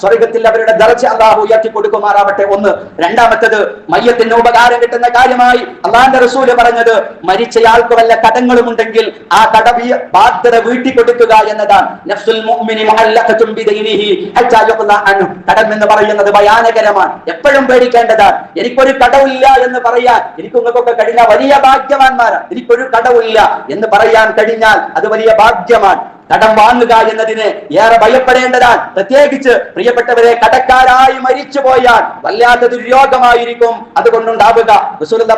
സ്വർഗത്തിൽ അവരുടെ ദർജ അള്ളാഹു ഉയർത്തി കൊടുക്കുമാറാവട്ടെ. ഒന്ന് രണ്ടാമത്തത് മയ്യത്തിന് ഉപകാരം കിട്ടുന്ന കാര്യമായി അള്ളാന്റെ റസൂൽ പറഞ്ഞത് മരിച്ചയാൾക്ക് വല്ല കടങ്ങളും ഉണ്ടെങ്കിൽ ആ കടവിയ ബാധ്യത വീട്ടിക്കൊടുക്കുക എന്നതാണ്. നഫ്സുൽ മുഅ്മിനി മുഅല്ലഖത്തും ബിദൈനിഹി. ഹത്താ യുഖ്ള അൻഹു. കടം എന്ന് പറയുന്നത് ഭയാനകരമാണ്. എപ്പോഴും പേടിക്കേണ്ടതാണ്. എനിക്കൊരു കടവില്ല എന്ന് പറയാൻ എനിക്ക് നിങ്ങൾക്കൊക്കെ കഴിഞ്ഞ വലിയ ഭാഗ്യവാന്മാരാണ് എനിക്കൊരു കടവില്ല എന്ന് പറയാൻ കഴിഞ്ഞാൽ അത് വലിയ ഭാഗ്യമാണ്. കടം വാങ്ങുക എന്നതിന് ഏറെ ഭയപ്പെടേണ്ടതാണ്. പ്രത്യേകിച്ച് പ്രിയപ്പെട്ടവരെ കടക്കാരായി മരിച്ചു പോയാൽ വല്ലാത്ത ദുര്യോഗമായിരിക്കും അതുകൊണ്ടുണ്ടാവുക.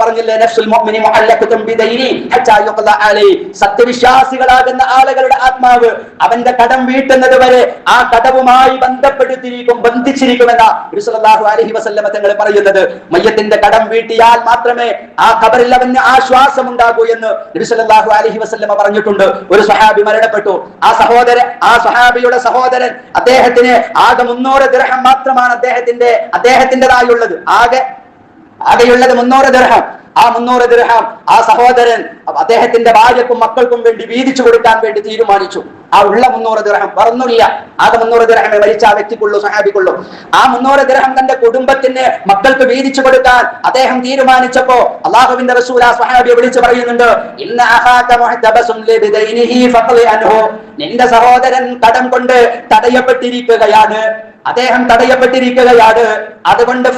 പറഞ്ഞില്ലേ സത്യവിശ്വാസികളാകുന്ന ആളുകളുടെ ആത്മാവ് അവന്റെ കടം വീട്ടുന്നത് വരെ ആ കടവുമായി ബന്ധപ്പെടുത്തിയിരിക്കും ബന്ധിച്ചിരിക്കുമെന്ന റസൂലുള്ളാഹി അലൈഹി വസല്ലമ തങ്ങൾ പറയുന്നത്. മയ്യത്തിന്റെ കടം വീട്ടിയാൽ മാത്രമേ ആ കബറിൽ അവന് ആശ്വാസം ഉണ്ടാകൂ എന്ന് റസൂലുള്ളാഹി അലൈഹി വസല്ലമ പറഞ്ഞിട്ടുണ്ട്. ഒരു സഹാബി മരണപ്പെട്ടു. ആ സഹോദരൻ ആ സഹാബിയുടെ സഹോദരൻ അദ്ദേഹത്തിന് ആകെ മുന്നൂറ് ദിർഹം മാത്രമാണ് അദ്ദേഹത്തിന്റെ അദ്ദേഹത്തിന്റെതായുള്ളത്. ആകെ ആകെയുള്ളത് മുന്നൂറ് ദിർഹം. ആ മുന്നൂറ് ദിർഹം ആ സഹോദരൻ അദ്ദേഹത്തിന്റെ ഭാര്യക്കും മക്കൾക്കും വേണ്ടി വീതിച്ചു കൊടുക്കാൻ വേണ്ടി തീരുമാനിച്ചു. ആ ഉള്ള മുന്നൂറ് ദിർഹം പറഞ്ഞില്ല ആകെ മുന്നൂറ് ദിർഹമേ മരിച്ച ആ വ്യക്തിക്കുള്ളൂ സഹാബിക്കുള്ളൂ. ആ മുന്നൂറ് ദിർഹം തന്റെ കുടുംബത്തിന് മക്കൾക്ക് വീതിച്ചു കൊടുക്കാൻ അദ്ദേഹം തീരുമാനിച്ചപ്പോ അള്ളാഹുവിന്റെ റസൂൽ ആ സഹാബിയെ വിളിച്ചു പറയുന്നുണ്ട് നിന്റെ സഹോദരൻ കടം കൊണ്ട് തടയപ്പെട്ടിരിക്കുകയാണ്. അദ്ദേഹം തടയപ്പെട്ടിരിക്കുകയാണ്. അതുകൊണ്ട്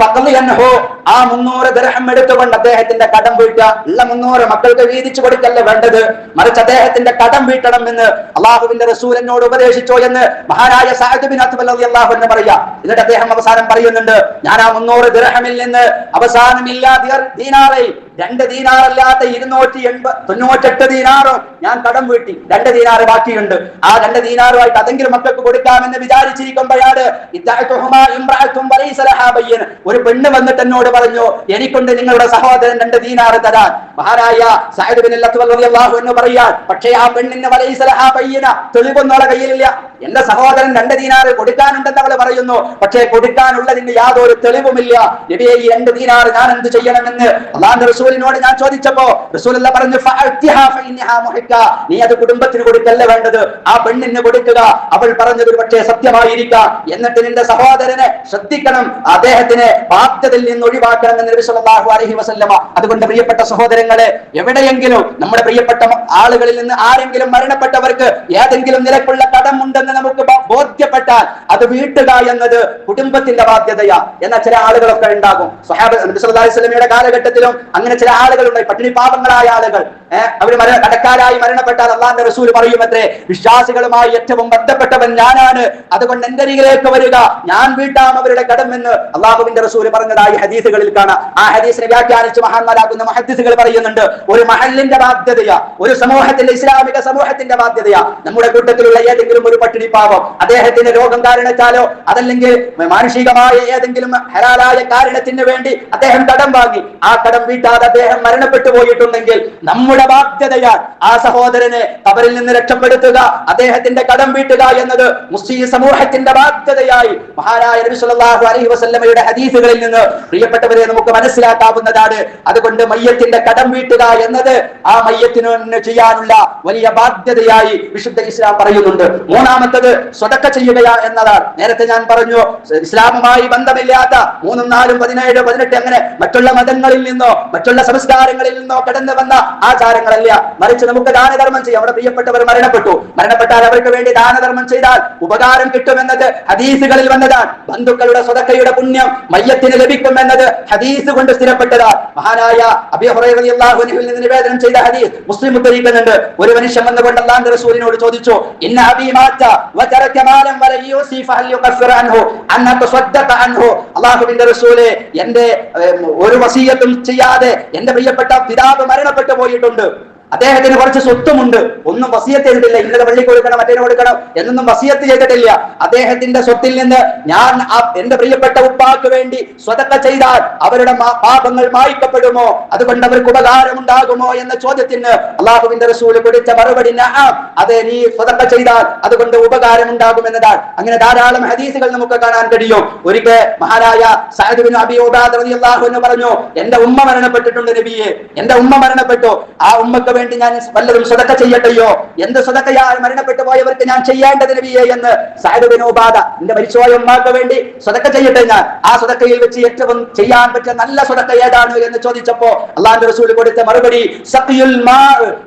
ആ മുന്നൂറ് ദർഹം എടുത്തുകൊണ്ട് അദ്ദേഹത്തിന്റെ കടം വീട്ടുക. ഉള്ള മുന്നൂറ് മക്കൾക്ക് വീതിച്ചു കൊടുക്കല്ല വേണ്ടത്? മറിച്ച് അദ്ദേഹത്തിന്റെ കടം വീട്ടണം എന്ന് അള്ളാഹുവിന്റെ റസൂൽ ഉപദേശിച്ചോ എന്ന് മഹാരായ സാഹിബിൻ അള്ളാഹു എന്ന് പറയാ. എന്നിട്ട് അദ്ദേഹം അവസാനം പറയുന്നുണ്ട് ഞാൻ ആ മുന്നൂറ് ദർഹമിൽ നിന്ന് അവസാനമില്ലാ ദീനാറെ രണ്ട് ദീനാറല്ലാത്ത ഇരുന്നൂറ്റി എൺപത് തൊണ്ണൂറ്റെട്ട് ദീനാറും ഞാൻ കടം വീട്ടി. രണ്ട് ദീനാറ് ബാക്കിയുണ്ട്. ആ രണ്ട് ദീനാറുമായിട്ട് അതെങ്കിലും മക്കൾക്ക് കൊടുക്കാമെന്ന് വിചാരിച്ചിരിക്കുമ്പോഴാണ് ബയ്യന. ഒരു പെണ്ണ് വന്നിട്ട് എന്നോട് പറഞ്ഞു എനിക്കൊണ്ട് നിങ്ങളുടെ സഹോദരൻ രണ്ട് ദീനാറ് തരാൻ. മഹാരായ സാഹിബിനാഹു ബിൻ എന്ന് പറയാൻ പക്ഷേ ആ പെണ്ണിന് വലൈസലഹ പയ്യന തെളിവൊന്നുള്ള കയ്യിലില്ല. എന്റെ സഹോദരൻ രണ്ട് ദീനാറ് കൊടുക്കാനുണ്ടെന്ന് അവൾ പറയുന്നു. പക്ഷേ കൊടുക്കാനുള്ളതിന് യാതൊരു തെളിവുമില്ല. നബിയെ ഈ രണ്ട് ദീനാറ് ഞാൻ എന്ത് ചെയ്യണമെന്ന് അള്ളാഹ് റസൂലിനോട് ഞാൻ ചോദിച്ചപ്പോ റസൂലുള്ള പറഞ്ഞു. നീ അത് കുടുംബത്തിന് കൊടുക്കല്ല വേണ്ടത്? ആ പെണ്ണിന് കൊടുക്കുക. അവൾ പറഞ്ഞത് പക്ഷേ സത്യമായിരിക്കാം. എന്നിട്ട് നിന്റെ സഹോദരനെ ശ്രദ്ധിക്കണം. അദ്ദേഹത്തിനെ ബാധ്യതയിൽ നിന്ന് ഒഴിവാക്കണം എന്ന് നബി അലഹി വസല്ലമ. അതുകൊണ്ട് പ്രിയപ്പെട്ട സഹോദരങ്ങളെ എവിടെയെങ്കിലും നമ്മുടെ പ്രിയപ്പെട്ട ആളുകളിൽ നിന്ന് ആരെങ്കിലും മരണപ്പെട്ടവർക്ക് ഏതെങ്കിലും നിലക്കുള്ള കടമുണ്ടെന്ന് നമുക്ക് ബോധ്യപ്പെട്ടാൽ അത് വീട്ടുക എന്നത് കുടുംബത്തിന്റെ ബാധ്യതയാ. എന്ന ചില ആളുകളൊക്കെ ഉണ്ടാകും. സുഹാബ് നബി അലൈഹി വസല്ലമയുടെ കാലഘട്ടത്തിലും അങ്ങനെ ചില ആളുകളുണ്ടായി. പട്ടിണി പാപങ്ങളായ ആളുകൾ. ഏഹ് അവർ മര കടക്കാരായി മരണപ്പെട്ടാൽ അള്ളാന്റെ റസൂൽ പറയുമത്രേ വിശ്വാസികളുമായി ഏറ്റവും ബന്ധപ്പെട്ടവൻ ഞാനാണ്. അതുകൊണ്ട് എന്റെ അരികിലേക്ക് വരിക? ഞാൻ വീട്ടാം അവരുടെ കടമെന്ന് അള്ളാഹുവിന്റെ റസൂൽ പറഞ്ഞതായി ഹദീസുകളിൽ കാണാം. ആ ഹദീസിനെ വ്യാഖ്യാനിച്ച് മഹാന്മാരാകുന്ന മഹദീസുകൾ പറയുന്നുണ്ട് ഒരു മഹലിന്റെ ബാധ്യതയാ ഒരു സമൂഹത്തിന്റെ ഇസ്ലാമിക സമൂഹത്തിന്റെ ബാധ്യതയാ. നമ്മുടെ കൂട്ടത്തിലുള്ള ഏതെങ്കിലും ഒരു പട്ടിണി പാവം അദ്ദേഹത്തിന്റെ രോഗം കാരണത്താലോ അതല്ലെങ്കിൽ മാനുഷികമായ ഏതെങ്കിലും ഹരാലായ കാരണത്തിന് വേണ്ടി അദ്ദേഹം കടം വാങ്ങി. ആ കടം വീട്ടാതെ അദ്ദേഹം മരണപ്പെട്ടു പോയിട്ടുണ്ടെങ്കിൽ നമ്മുടെ ബാധ്യതയാൽ ആ സഹോദരനെ അവരിൽ നിന്ന് രക്ഷപ്പെടുത്തുക അദ്ദേഹത്തിന്റെ കടം വീട്ടുക എന്നത് മുസ്ലിം സമൂഹത്തിന്റെ ബാധ്യതയായി മഹാനായ നബി സല്ലല്ലാഹു അലൈഹി വസല്ലമയുടെ ഹദീസുകളിൽ നിന്ന് പ്രിയപ്പെട്ടവരെ നമുക്ക് മനസ്സിലാക്കാവുന്നതാണ്. അതുകൊണ്ട് മയ്യത്തിന്റെ കടം വീട്ടുക എന്നത് ആ മയ്യത്തിന് ചെയ്യാനുള്ള വലിയ ബാധ്യതയായി വിശുദ്ധ ഇസ്ലാം പറയുന്നുണ്ട്. മൂന്നാമത്തത് സ്വതക്ക ചെയ്യുക എന്നതാണ്. നേരത്തെ ഞാൻ പറഞ്ഞു ഇസ്ലാമുമായി ബന്ധമില്ലാത്ത മൂന്നും നാലും പതിനേഴ് പതിനെട്ട് അങ്ങനെ മറ്റുള്ള മതങ്ങളിൽ നിന്നോ മറ്റുള്ള സംസ്കാരങ്ങളിൽ നിന്നോ കടന്നു വന്ന ആചാരങ്ങളല്ല മറിച്ച് നമുക്ക് ദാനധർമ്മം ചെയ്യാം. അവിടെ പ്രിയപ്പെട്ടവർ മരണപ്പെട്ടു. മരണപ്പെട്ടാൽ അവർക്ക് വേണ്ടി ദാനധർമ്മം ചെയ്താൽ ഉപകാരം കിട്ടുമെന്നത് ഹദീസുകളിൽ വന്നതാണ്. ബന്ധുക്കളുടെ സ്വതക്കയുടെ പുണ്യം മയ്യത്തിന് ലഭിക്കുമെന്നത് ഹദീസ് കൊണ്ട് സ്ഥിരപ്പെട്ടതാണ്. മഹാനായ അബി ഹുറൈറ റളിയല്ലാഹു അൻഹുവിൽ നിന്ന് നിവേദനം ചെയ്ത ഹദീസ് മുസ്ലിം ഉദ്ധരിക്കുന്നുണ്ട്. ഒരു മനുഷ്യൻ വന്നുകൊണ്ട് അള്ളാഹുവിന്റെ റസൂലിനോട് ചോദിച്ചു ഇന്ന അബി മാറ്റ അള്ളാഹുവിന്റെ റസൂലേ എന്റെ ഒരു വസീയത്തും ചെയ്യാതെ എന്റെ പ്രിയപ്പെട്ട പിതാവ് മരണപ്പെട്ടു പോയിട്ടുണ്ട്. Bakın അദ്ദേഹത്തിന് കുറച്ച് സ്വത്തുമുണ്ട്. ഒന്നും വസിയത്ത് ചെയ്തിട്ടില്ല ഇന്നലെ പള്ളി കൊടുക്കണം മറ്റേനെ കൊടുക്കണം എന്നൊന്നും വസിയത്ത് ചെയ്തിട്ടില്ല. അദ്ദേഹത്തിന്റെ സ്വത്തിൽ നിന്ന് ഞാൻ എന്റെ പ്രിയപ്പെട്ട ഉപ്പാക്ക് വേണ്ടി സ്വതക്ക ചെയ്താൽ അവരുടെ പാപങ്ങൾ മായ്ക്കപ്പെടുമോ? അതുകൊണ്ട് അവർക്ക് ഉപകാരമുണ്ടാകുമോ എന്ന ചോദ്യത്തിന് അള്ളാഹുവിന്റെ റസൂൽ കൊടുത്ത മറുപടി അതെ നീ സ്വതക്ക ചെയ്താൽ അതുകൊണ്ട് ഉപകാരം ഉണ്ടാകും എന്നതാണ്. അങ്ങനെ ധാരാളം ഹദീസുകൾ നമുക്ക് കാണാൻ കഴിയും. ഒരിക്കൽ മഹാരായ സാഹിബിന് അബി ഉബാദ റളിയല്ലാഹു പറഞ്ഞു എന്റെ ഉമ്മ മരണപ്പെട്ടിട്ടുണ്ട് നബിയെ. എന്റെ ഉമ്മ മരണപ്പെട്ടു. ആ ഉമ്മക്ക് വേണ്ടി ഞാൻ വല്ലതും സ്വതക്ക ചെയ്യട്ടെയോ? എന്ത് സ്വതക്കയാൽ മരണപ്പെട്ടു പോയവർക്ക് ഞാൻ ചെയ്യേണ്ടത് നബിയെ എന്ന് ഉബാദ എന്റെ മരിച്ചുപോയ ഉമ്മാക്ക് വേണ്ടി സ്വതക്ക ചെയ്യട്ടെ ഞാൻ. ആ സ്വതക്കയിൽ വെച്ച് ഏറ്റവും ചെയ്യാൻ പറ്റിയ നല്ല സ്വതക്ക ഏതാണ് എന്ന് ചോദിച്ചപ്പോ അള്ളാഹു റസൂൽ കൊടുത്ത മറുപടി സഖിയുൽ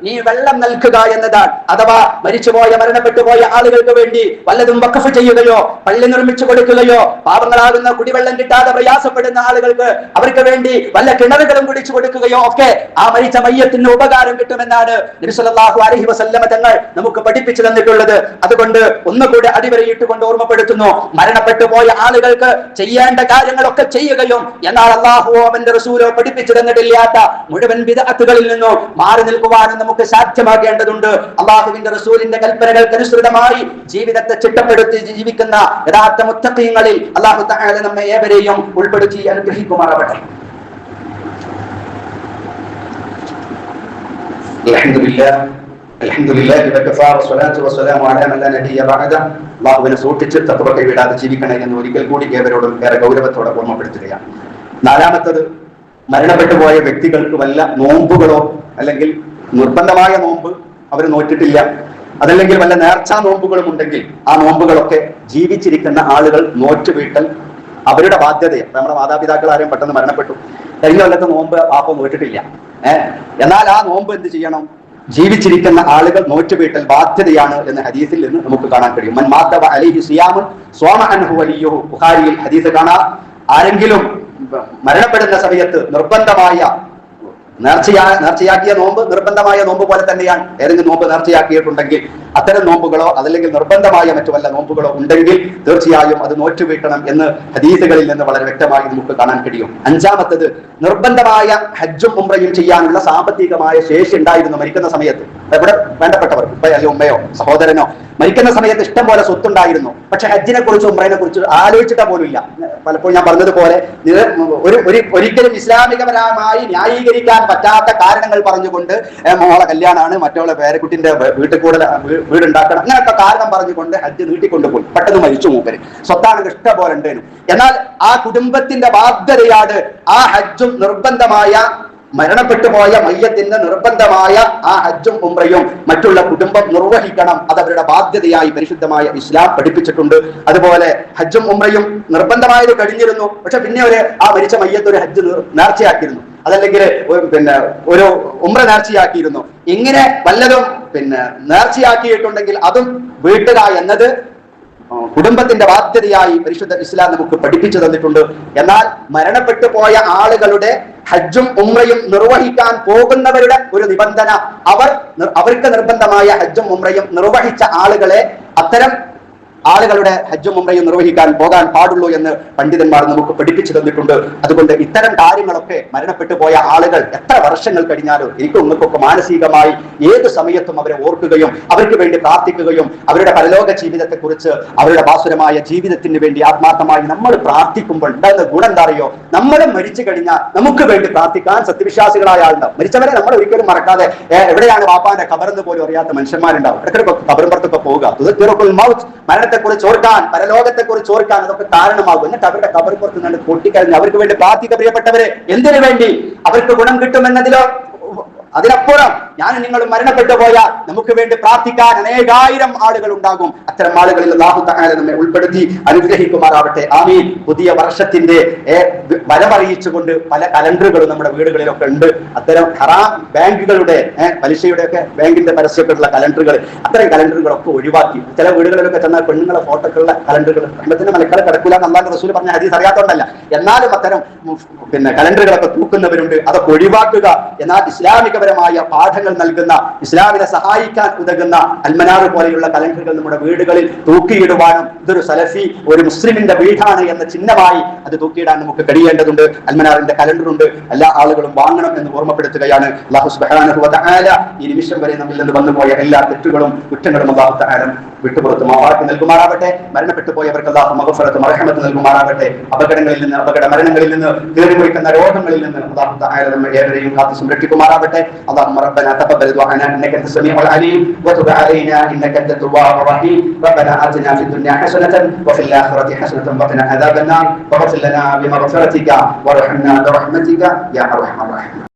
നീ വെള്ളം നൽകുക എന്നതാണ്. അഥവാ മരിച്ചുപോയ മരണപ്പെട്ടു പോയ ആളുകൾക്ക് വേണ്ടി വല്ലതും വഖഫ് ചെയ്യുകയോ പള്ളി നിർമ്മിച്ചു കൊടുക്കുകയോ പാവങ്ങളാകുന്ന കുടിവെള്ളം കിട്ടാതെ പ്രയാസപ്പെടുന്ന ആളുകൾക്ക് അവർക്ക് വേണ്ടി വല്ല കിണറുകളും കുടിച്ചു കൊടുക്കുകയോ ഒക്കെ ആ മരിച്ച മയ്യത്തിന് ഉപകാരം കിട്ടുമെന്നാണ് നബി സല്ലല്ലാഹു അലൈഹി വസല്ലമ തങ്ങൾ നമുക്ക് പഠിപ്പിച്ചു തന്നിട്ടുള്ളത്. അതുകൊണ്ട് ഒന്നുകൂടെ അടിവരയിട്ടുകൊണ്ട് ഓർമ്മപ്പെടുത്തുന്നു. മരണപ്പെട്ടു പോയ ആളുകൾക്ക് ചെയ്യേണ്ട കാര്യങ്ങളൊക്കെ ചെയ്യുകയും എന്നാൽ അള്ളാഹുവോ അവന്റെ റസൂലോ പഠിപ്പിച്ചു തന്നിട്ടില്ലാത്ത മുഴുവൻ വിദഗ്ധകളിൽ നിന്നും മാറി നിൽക്കുവാനും നമുക്ക് സാധ്യമാകേണ്ടതുണ്ട്. അള്ളാഹുവിന്റെ റസൂലിന്റെ കൽപ്പനകൾക്ക് അനുസൃതമായി ജീവിതത്തെ ചിട്ടപ്പെടുത്തി ജീവിക്കുന്ന യഥാർത്ഥ മുത്തക്കീങ്ങളിൽ അള്ളാഹു നമ്മെ ഏവരെയും ഉൾപ്പെടുത്തി അനുഗ്രഹിക്കുമാറാവട്ടെ. الحمد لله الحمد لله وكفى والصلاة والسلام على من لا نبي بعده അള്ളാഹുവിനെ സൂക്ഷിച്ച് തത്വ കൈവിടാതെ ജീവിക്കണേ എന്ന് ഒരിക്കൽ കൂടി ഏവരോടും ഏറെ ഗൗരവത്തോടെ ഓർമ്മപ്പെടുത്തുകയാണ് നാലാമത്തത് മരണപ്പെട്ടു പോയ വ്യക്തികൾക്ക് വല്ല നോമ്പുകളോ അല്ലെങ്കിൽ നിർബന്ധമായ നോമ്പ് അവർ നോറ്റിട്ടില്ല അതല്ലെങ്കിൽ വല്ല നേർച്ചാ നോമ്പുകളും ഉണ്ടെങ്കിൽ ആ നോമ്പുകളൊക്കെ ജീവിച്ചിരിക്കുന്ന ആളുകൾ നോറ്റ് വീട്ടൽ അവരുടെ ബാധ്യതയാണ് ഇപ്പൊ നമ്മുടെ മാതാപിതാക്കൾ ആരും പെട്ടെന്ന് മരണപ്പെട്ടു കഴിഞ്ഞ കൊല്ലത്തെ നോമ്പ് പാപ്പ നോറ്റിട്ടില്ല ഏഹ് എന്നാൽ ആ നോമ്പ് എന്ത് ചെയ്യണം? ജീവിച്ചിരിക്കുന്ന ആളുകൾ നോറ്റുവീട്ടൽ ബാധ്യതയാണ് എന്ന് ഹദീസിൽ നിന്ന് നമുക്ക് കാണാൻ കഴിയും. മൻ സോമ അൻഹു ഹദീസ് കാണാം. ആരെങ്കിലും മരണപ്പെടുന്ന സമയത്ത് നിർബന്ധമായ നേർച്ചയാ നേർച്ചയാക്കിയ നോമ്പ് നിർബന്ധമായ നോമ്പ് പോലെ തന്നെയാണ്. ഏതെങ്കിലും നോമ്പ് നേർച്ചയാക്കിയിട്ടുണ്ടെങ്കിൽ അത്തരം നോമ്പുകളോ അതല്ലെങ്കിൽ നിർബന്ധമായ മറ്റു വല്ല നോമ്പുകളോ ഉണ്ടെങ്കിൽ തീർച്ചയായും അത് നോറ്റുവീട്ടണം എന്ന് ഹദീസുകളിൽ നിന്ന് വളരെ വ്യക്തമായി നമുക്ക് കാണാൻ കഴിയും. അഞ്ചാമത്തത് നിർബന്ധമായ ഹജ്ജും ഉംറയും ചെയ്യാനുള്ള സാമ്പത്തികമായ ശേഷി ഉണ്ടായിരുന്നു മരിക്കുന്ന സമയത്ത്. ഇവിടെ വേണ്ടപ്പെട്ടവർ ഉപ്പയോ ഉമ്മയോ സഹോദരനോ മരിക്കുന്ന സമയത്ത് ഇഷ്ടം പോലെ സ്വത്തുണ്ടായിരുന്നു. പക്ഷെ ഹജ്ജിനെ കുറിച്ച് ഉംറയെ കുറിച്ച് ആലോചിച്ചിട്ട പോലും ഇല്ല പലപ്പോഴും ഞാൻ പറഞ്ഞതുപോലെ ഒരു ഒരു ഒരിക്കലും ഇസ്ലാമികപരമായി ന്യായീകരിക്കാൻ പറ്റാത്ത കാരണങ്ങൾ പറഞ്ഞുകൊണ്ട് മോളെ കല്യാണമാണ് മറ്റുള്ള പേരക്കുട്ടിന്റെ വീട്ടിൽ കൂടുതൽ വീടുണ്ടാക്കണം. അങ്ങനെയൊക്കെ കാരണം പറഞ്ഞുകൊണ്ട് ഹജ്ജ് നീട്ടിക്കൊണ്ടുപോയി. പെട്ടെന്ന് മരിച്ചു മൂപ്പര്. സ്വത്താണ് ഇഷ്ടം പോലെ ഉണ്ടേനും. എന്നാൽ ആ കുടുംബത്തിന്റെ ബാധ്യതയാണ് ആ ഹജ്ജും നിർബന്ധമായ മരണപ്പെട്ടു പോയ നിർബന്ധമായ ആ ഹജ്ജും ഉംറയും മറ്റുള്ള കുടുംബം നിർവഹിക്കണം. അത് അവരുടെ ബാധ്യതയായി പരിശുദ്ധമായ ഇസ്ലാം പഠിപ്പിച്ചിട്ടുണ്ട്. അതുപോലെ ഹജ്ജും ഉംറയും നിർബന്ധമായത് കഴിഞ്ഞിരുന്നു. പക്ഷെ പിന്നെ ഒരു ആ മരിച്ച മയ്യത്ത് ഒരു ഹജ്ജ് നിർ- നേർച്ചയാക്കിയിരുന്നു. അതല്ലെങ്കിൽ പിന്നെ ഒരു ഉമ്ര നേർച്ചയാക്കിയിരുന്നു. ഇങ്ങനെ വല്ലതും പിന്നെ നേർച്ചയാക്കിയിട്ടുണ്ടെങ്കിൽ അതും വീട്ടുക എന്നത് കുടുംബത്തിന്റെ ബാധ്യതയായി പരിശുദ്ധ ഇസ്ലാം നമുക്ക് പഠിപ്പിച്ചു തന്നിട്ടുണ്ട്. എന്നാൽ മരണപ്പെട്ടു പോയ ആളുകളുടെ ഹജ്ജും ഉമ്രയും നിർവഹിക്കാൻ പോകുന്നവരുടെ ഒരു നിബന്ധന. അവർ അവർക്ക് നിർബന്ധമായ ഹജ്ജും ഉമ്രയും നിർവഹിച്ച ആളുകളെ അത്തരം ആളുകളുടെ ഹജ്ജും മുംബൈയും നിർവഹിക്കാൻ പോകാൻ പാടുള്ളൂ എന്ന് പണ്ഡിതന്മാർ നമുക്ക് പഠിപ്പിച്ചു തന്നിട്ടുണ്ട്. അതുകൊണ്ട് ഇത്തരം കാര്യങ്ങളൊക്കെ മരണപ്പെട്ടു പോയ ആളുകൾ എത്ര വർഷങ്ങൾ കഴിഞ്ഞാലും എനിക്ക് നിങ്ങൾക്കൊക്കെ മാനസികമായി ഏത് സമയത്തും അവരെ ഓർക്കുകയും അവർക്ക് വേണ്ടി പ്രാർത്ഥിക്കുകയും അവരുടെ പരലോക ജീവിതത്തെ കുറിച്ച് അവരുടെ ബാസുരമായ ജീവിതത്തിന് വേണ്ടി ആത്മാർത്ഥമായി നമ്മൾ പ്രാർത്ഥിക്കുമ്പോൾ ഉണ്ടാകുന്ന ഗുണം എന്താ അറിയോ? മരിച്ചു കഴിഞ്ഞാൽ നമുക്ക് വേണ്ടി പ്രാർത്ഥിക്കാൻ സത്യവിശ്വാസികളായ ആളുണ്ടാവും. മരിച്ചവരെ നമ്മൾ ഒരിക്കലും മറക്കാതെ എവിടെയാണ് വാപ്പാന്റെ കബറെന്ന് പോലും അറിയാത്ത മനുഷ്യന്മാരുണ്ടാവും. ഇടയ്ക്കിടയ്ക്ക് കബറുമ്പുറത്തൊക്കെ പോവുക. പോകുക മൗത്ത് മരണത്തെ കുറിച്ച് ഓർക്കാൻ പരലോകത്തെ കുറിച്ച് ഓർക്കാൻ അതൊക്കെ കാരണമാകും. എന്നിട്ട് അവരുടെ കബറുപുറത്ത് നിന്ന് പൊട്ടിക്കഴിഞ്ഞ് അവർക്ക് വേണ്ടി പ്രാർത്ഥിക്ക പ്രിയപ്പെട്ടവരെ എന്തിനു വേണ്ടി? അവർക്ക് ഗുണം കിട്ടുമെന്നതിലോ അതിനപ്പുറം ഞാൻ നിങ്ങൾ മരണപ്പെട്ടു പോയാൽ നമുക്ക് വേണ്ടി പ്രാർത്ഥിക്കാൻ അനേകായിരം ആളുകൾ ഉണ്ടാകും. അത്തരം ആളുകളിൽ അല്ലാഹു തഹാല നമ്മെ ഉൾപ്പെടുത്തി അനുഗ്രഹിക്കുമാറാവട്ടെ. ആമീൻ. പുതിയ വർഷത്തിന്റെ ഏ, വരവറിയിച്ചുകൊണ്ട് പല കലണ്ടറുകളും നമ്മുടെ വീടുകളിലൊക്കെ ഉണ്ട്. അത്തരം ഹറാം ബാങ്കുകളുടെ പലിശയുടെ ഒക്കെ ബാങ്കിന്റെ പരസ്യപ്പെട്ടുള്ള കലണ്ടറുകൾ അത്തരം കലണ്ടറുകളൊക്കെ ഒഴിവാക്കി. ചില വീടുകളിലൊക്കെ ചെന്നാൽ പെണ്ണുങ്ങളെ ഫോട്ടോക്കുള്ള കലണ്ടറുകൾ. കുടുംബത്തിന്റെ മലക്കാളെ കിടക്കൂല എന്നാണ് റസൂൽ പറഞ്ഞ ഹദീസ് അറിയാത്തോണ്ടല്ല. എന്നാലും അത്തരം പിന്നെ കലണ്ടറുകളൊക്കെ തൂക്കുന്നവരുണ്ട്. അതൊക്കെ ഒഴിവാക്കുക. എന്നാൽ ഇസ്ലാമികപരമായ പാഠങ്ങൾ നൽകുന്ന ഇസ്ലാമിനെ സഹായിക്കാൻ ഉതകുന്ന അൽമനാറ് പോലെയുള്ള കലണ്ടറുകൾ നമ്മുടെ വീടുകളിൽ തൂക്കിയിടുവാനും ഇതൊരു സലഫി ഒരു മുസ്ലിമിന്റെ വീടാണ് എന്ന ചിഹ്നമായി അത് തൂക്കിയിടാൻ നമുക്ക് കഴിയേണ്ടതുണ്ട്. അൽമനാറിന്റെ കലണ്ടറുണ്ട്. എല്ലാ ആളുകളും വാങ്ങണം എന്ന് ഓർമ്മപ്പെടുത്തുകയാണ് ഈ നിമിഷം വരെ നമ്മിൽ നിന്ന് വന്നുപോയ എല്ലാ തെറ്റുകളും കുറ്റങ്ങളും അല്ലാഹു തആല വിട്ടുപുറത്ത്. മാവാക്കി നൽകുമാറാവട്ടെ മരണപ്പെട്ടു പോയവർക്ക് അള്ളാഹു മഗ്ഫിറത്ത് മർഹമത്ത് നൽകുമാറാവട്ടെ അപകടങ്ങളിൽ നിന്ന് അപകട മരണങ്ങളിൽ നിന്ന് കയറിമുറിക്കുന്ന രോഗങ്ങളിൽ നിന്ന് അല്ലാഹു തആല നമ്മെ ഏവരെയും കാത്തു സംരക്ഷിക്കുമാറാവട്ടെ اللهم ربنا تقبل دعاءنا انك انت السميع العليم وتب علينا انك انت التواب الرحيم ربنا اتنا في الدنيا حسنه وفي الاخره حسنه وقنا عذاب النار واغفر لنا بمغفرتك وارحمنا برحمتك يا ارحم الراحمين